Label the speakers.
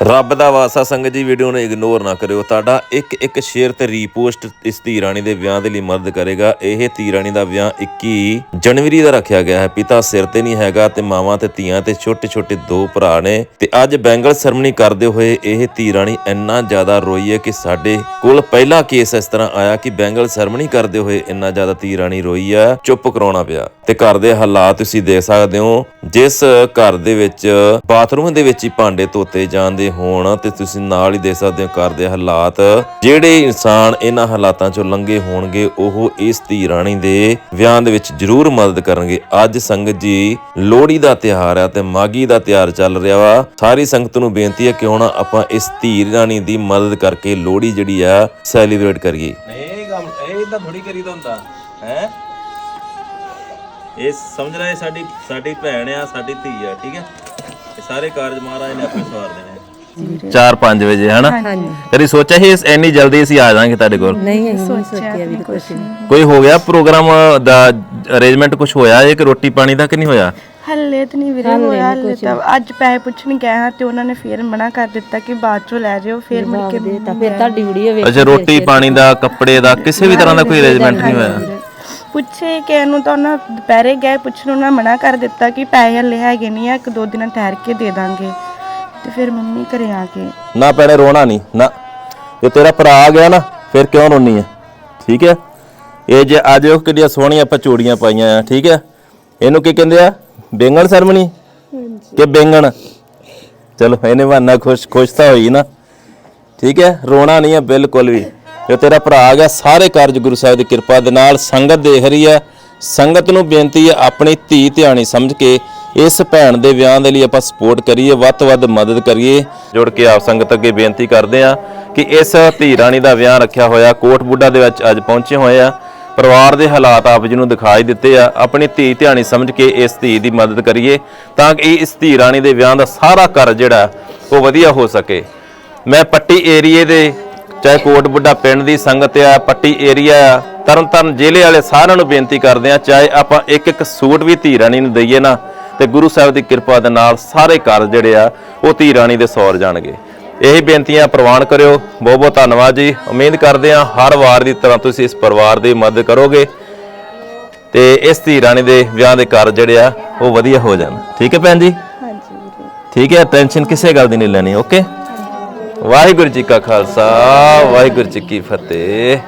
Speaker 1: ਰੱਬ ਦਾ ਵਾਸਾ ਸੰਗਤ ਜੀ ਵੀਡੀਓ ਨੂੰ ਇਗਨੋਰ ਨਾ ਕਰਿਓ। ਤੁਹਾਡਾ ਇੱਕ ਇੱਕ ਸ਼ੇਅਰ ਤੇ ਰੀਪੋਸਟ ਇਸ ਧੀ ਰਾਣੀ ਦੇ ਵਿਆਹ ਦੇ ਲਈ ਮਦਦ ਕਰੇਗਾ। ਇਹ ਧੀ ਰਾਣੀ ਦਾ ਵਿਆਹ 21 ਜਨਵਰੀ ਦਾ ਰੱਖਿਆ ਗਿਆ ਹੈ। ਪਿਤਾ ਸਿਰ ਤੇ ਨਹੀਂ ਹੈਗਾ ਤੇ ਮਾਵਾਂ ਤੇ ਧੀਆਂ ਤੇ ਛੋਟੇ ਛੋਟੇ ਦੋ ਭਰਾ ਨੇ। ਤੇ ਅੱਜ ਬੈਂਗਲ ਸਰਮਨੀ ਕਰਦੇ ਹੋਏ ਇਹ ਧੀ ਰਾਣੀ ਇੰਨਾ ਜ਼ਿਆਦਾ ਰੋਈ ਹੈ ਕਿ ਸਾਡੇ ਕੋਲ ਪਹਿਲਾ ਕੇਸ ਇਸ ਤਰ੍ਹਾਂ ਆਇਆ ਕਿ ਬੈਂਗਲ ਸਰਮਨੀ ਕਰਦੇ ਹੋਏ ਇੰਨਾ ਜ਼ਿਆਦਾ ਧੀ ਰਾਣੀ ਰੋਈ ਆ ਚੁੱਪ ਕਰਾਉਣਾ ਪਿਆ। ਤੇ ਘਰ ਦੇ ਹਾਲਾਤ ਤੁਸੀਂ ਦੇਖ ਸਕਦੇ ਹੋ। ਜਿਸ ਘਰ ਦੇ ਵਿੱਚ ਬਾਥਰੂਮ ਦੇ ਵਿੱਚ ਹੀ ਭਾਂਡੇ ਧੋਤੇ ਜਾਂਦੇ ਹੋਣ ਤੇ ਤੁਸੀਂ ਨਾਲ ਹੀ ਦੇਖ ਸਕਦੇ ਹੋ ਘਰ ਦੇ ਹਾਲਾਤ। ਜਿਹੜੇ ਇਨਸਾਨ ਇਹਨਾਂ ਹਾਲਾਤਾਂ ਚੋਂ ਲੰਘੇ ਹੋਣਗੇ, ਉਹ ਇਸ ਧੀ ਰਾਣੀ ਦੇ ਵਿਆਹ ਦੇ ਵਿੱਚ ਜ਼ਰੂਰ ਮਦਦ ਕਰਨਗੇ। ਅੱਜ ਸੰਗਤ ਜੀ ਲੋਹੜੀ ਦਾ ਤਿਉਹਾਰ ਹੈ ਤੇ ਮਾਗੀ ਦਾ ਤਿਉਹਾਰ ਚੱਲ ਰਿਹਾ ਵਾ। ਸਾਰੀ ਸੰਗਤ ਨੂੰ ਬੇਨਤੀ ਹੈ ਕਿ ਹੁਣ ਆਪਾਂ ਇਸ ਧੀ ਰਾਣੀ ਦੀ ਮਦਦ ਕਰਕੇ ਲੋਹੜੀ ਜਿਹੜੀ ਆ ਸੈਲੀਬ੍ਰੇਟ ਕਰੀਏ।
Speaker 2: ਇਹ ਕੰਮ ਇਹ ਤਾਂ ਥੋੜੀ ਕਰੀਦਾ ਹੁੰਦਾ, ਹੈ? ਇਹ ਸਮਝ ਰਹੇ ਸਾਡੀ ਸਾਡੀ ਭੈਣ ਆ, ਸਾਡੀ ਧੀ ਆ, ਠੀਕ ਹੈ? ਇਹ ਸਾਰੇ ਕਾਰਜ ਮਹਾਰਾਜ ਨੇ ਆਪੇ ਸਵਾਰ ਦੇਣੇ।
Speaker 1: 4-5 ਵਜੇ ਹਨਾ? ਕਦੀ ਸੋਚਿਆ ਸੀ ਇਸ ਇੰਨੀ ਜਲਦੀ ਅਸੀਂ ਆ ਜਾਵਾਂਗੇ ਤੁਹਾਡੇ ਕੋਲ?
Speaker 3: ਨਹੀਂ ਅਸੀਂ ਨਹੀਂ ਸੋਚਿਆ ਵੀ ਕੁਛ ਨਹੀਂ।
Speaker 1: ਕੋਈ ਹੋ ਗਿਆ ਪ੍ਰੋਗਰਾਮ ਦਾ ਅਰੇਂਜਮੈਂਟ ਕੁਝ ਹੋਇਆ ਹੈ ਕਿ ਰੋਟੀ ਪਾਣੀ ਦਾ ਕਿ ਨਹੀਂ ਹੋਇਆ?
Speaker 4: ਹੱਲੇ ਤਾਂ ਨਹੀਂ ਵੀਰੇ ਹੋਇਆ ਹੱਲੇ ਤਾਂ ਅੱਜ ਪੈਸੇ ਪੁੱਛਣ ਗਏ ਹਾਂ ਤੇ ਉਹਨਾਂ ਨੇ ਫੇਰ ਮਨਾ ਕਰ ਦਿੱਤਾ ਕਿ ਬਾਅਦ ਚੋਂ ਲੈ ਜਾਓ ਫੇਰ ਮੁੜ ਕੇ
Speaker 3: ਤਾਂ ਫਿਰ ਤੁਹਾਡੀ ਵੀਡੀਓ ਵੇਖ
Speaker 1: ਅੱਛਾ ਰੋਟੀ ਪਾਣੀ ਦਾ ਕੱਪੜੇ ਦਾ ਕਿਸੇ ਵੀ ਤਰ੍ਹਾਂ ਦਾ ਕੋਈ ਅਰੇਂਜਮੈਂਟ ਨਹੀਂ ਹੋਇਆ।
Speaker 4: ਪੁੱਛੇ ਕਿ ਇਹਨੂੰ ਤਾਂ ਉਹਨਾਂ ਦੁਪਹਿਰੇ ਗਏ ਪੁੱਛਣ ਉਹਨਾਂ ਮਨਾ ਕਰ ਦਿੱਤਾ ਕਿ ਪੈਸੇ ਹੱਲੇ ਹੈਗੇ ਨਹੀਂ ਆ ਇੱਕ ਦੋ ਦਿਨ ਠਹਿਰ ਕੇ ਦੇ ਦਾਂਗੇ। ਤੇ ਫਿਰ ਮੰਮੀ ਘਰੇ ਆ ਗਏ
Speaker 1: ਨਾ ਪੈਣੇ ਰੋਣਾ ਨਹੀਂ ਨਾ। ਜੇ ਤੇਰਾ ਭਰਾ ਆ ਗਿਆ ਨਾ ਫਿਰ ਕਿਉਂ ਰੋਣੀ ਹੈ ਠੀਕ ਹੈ ਇਹ ਜੇ ਅੱਜ ਉਹ ਕਿੱਡੀਆਂ ਸੋਹਣੀਆਂ ਆਪਾਂ ਚੂੜੀਆਂ ਪਾਈਆਂ ਆ ਠੀਕ ਹੈ ਇਹਨੂੰ ਕੀ ਕਹਿੰਦੇ ਆ? ਬੈਂਗਣ ਸਰਮਣੀ? ਕਿ ਬੈਂਗਣ? ਚਲੋ ਇਹਨੇ ਬਹਾਨਾ ਖੁਸ਼ ਖੁਸ਼ ਤਾਂ ਹੋਈ ਨਾ। ਠੀਕ ਹੈ ਰੋਣਾ ਨਹੀਂ ਹੈ ਬਿਲਕੁਲ ਵੀ। ਜੋ ਤੇਰਾ ਭਰਾ ਆ ਗਿਆ ਸਾਰੇ ਕਾਰਜ ਗੁਰੂ ਸਾਹਿਬ ਦੀ ਕਿਰਪਾ ਦੇ ਨਾਲ ਸੰਗਤ ਦੇਖ ਰਹੀ ਹੈ ਸੰਗਤ ਨੂੰ ਬੇਨਤੀ ਹੈ ਆਪਣੀ ਧੀ ਧਿਆਣੀ ਸਮਝ ਕੇ ਇਸ ਭੈਣ ਦੇ ਵਿਆਹ ਦੇ ਲਈ ਆਪਾਂ ਸਪੋਰਟ ਕਰੀਏ, ਵੱਧ ਤੋਂ ਵੱਧ ਮਦਦ ਕਰੀਏ। ਜੁੜ ਕੇ ਆਪ ਸੰਗਤ ਅੱਗੇ ਬੇਨਤੀ ਕਰਦੇ ਆ ਕਿ ਇਸ ਧੀ ਰਾਣੀ ਦਾ ਵਿਆਹ ਰੱਖਿਆ ਹੋਇਆ, ਕੋਟ ਬੁੱਢਾ ਦੇ ਵਿੱਚ ਅੱਜ ਪਹੁੰਚੇ ਹੋਏ ਆ। ਪਰਿਵਾਰ ਦੇ ਹਾਲਾਤ ਆਪ ਜੀ ਨੂੰ ਦਿਖਾਈ ਦਿੱਤੇ ਆ। ਆਪਣੀ ਧੀ ਧਿਆਣੀ ਸਮਝ ਕੇ ਇਸ ਧੀ ਦੀ ਮਦਦ ਕਰੀਏ ਤਾਂ ਕਿ ਇਸ ਧੀ ਰਾਣੀ ਦੇ ਵਿਆਹ ਦਾ ਸਾਰਾ ਕਰ ਜਿਹੜਾ, ਉਹ ਵਧੀਆ ਹੋ ਸਕੇ। ਮੈਂ ਪੱਟੀ ਏਰੀਏ ਦੇ, ਚਾਹੇ ਕੋਟ ਬੁੱਢਾ ਪਿੰਡ ਦੀ ਸੰਗਤ ਆ, ਪੱਟੀ ਏਰੀਆ ਆ, ਤਰਨਤਾਰਨ ਜ਼ਿਲ੍ਹੇ ਵਾਲੇ ਸਾਰਿਆਂ ਨੂੰ ਬੇਨਤੀ ਕਰਦੇ ਆ ਚਾਹੇ ਆਪਾਂ ਇੱਕ ਇੱਕ ਸੂਟ ਵੀ ਧੀ ਰਾਣੀ ਨੂੰ ਦਈਏ ਨਾ ਤੇ ਗੁਰੂ ਸਾਹਿਬ ਦੀ ਕਿਰਪਾ ਦੇ ਨਾਲ ਸਾਰੇ ਕਾਰਜ ਜਿਹੜੇ ਆ ਉਹ ਧੀ ਰਾਣੀ ਦੇ ਸੌਰ ਜਾਣਗੇ। ਇਹੀ ਬੇਨਤੀਆਂ ਪ੍ਰਵਾਨ ਕਰਿਓ। ਬਹੁਤ ਬਹੁਤ ਧੰਨਵਾਦ ਜੀ। ਉਮੀਦ ਕਰਦੇ ਆ ਹਰ ਵਾਰ ਦੀ ਤਰ੍ਹਾਂ ਤੁਸੀਂ ਇਸ ਪਰਿਵਾਰ ਦੀ ਮਦਦ ਕਰੋਗੇ ਤੇ ਇਸ ਧੀ ਰਾਣੀ ਦੇ ਵਿਆਹ ਦੇ ਕਾਰਜ ਜਿਹੜੇ ਆ ਉਹ ਵਧੀਆ ਹੋ ਜਾਣ। ਠੀਕ ਹੈ ਭੈਣ ਜੀ?
Speaker 4: ਹਾਂਜੀ
Speaker 1: ਠੀਕ ਹੈ ਟੈਨਸ਼ਨ ਕਿਸੇ ਗੱਲ ਦੀ ਨਹੀਂ ਲੈਣੀ ਓਕੇ? ਵਾਹਿਗੁਰੂ ਜੀ ਕਾ ਖਾਲਸਾ ਵਾਹਿਗੁਰੂ ਜੀ ਕੀ ਫਤਿਹ।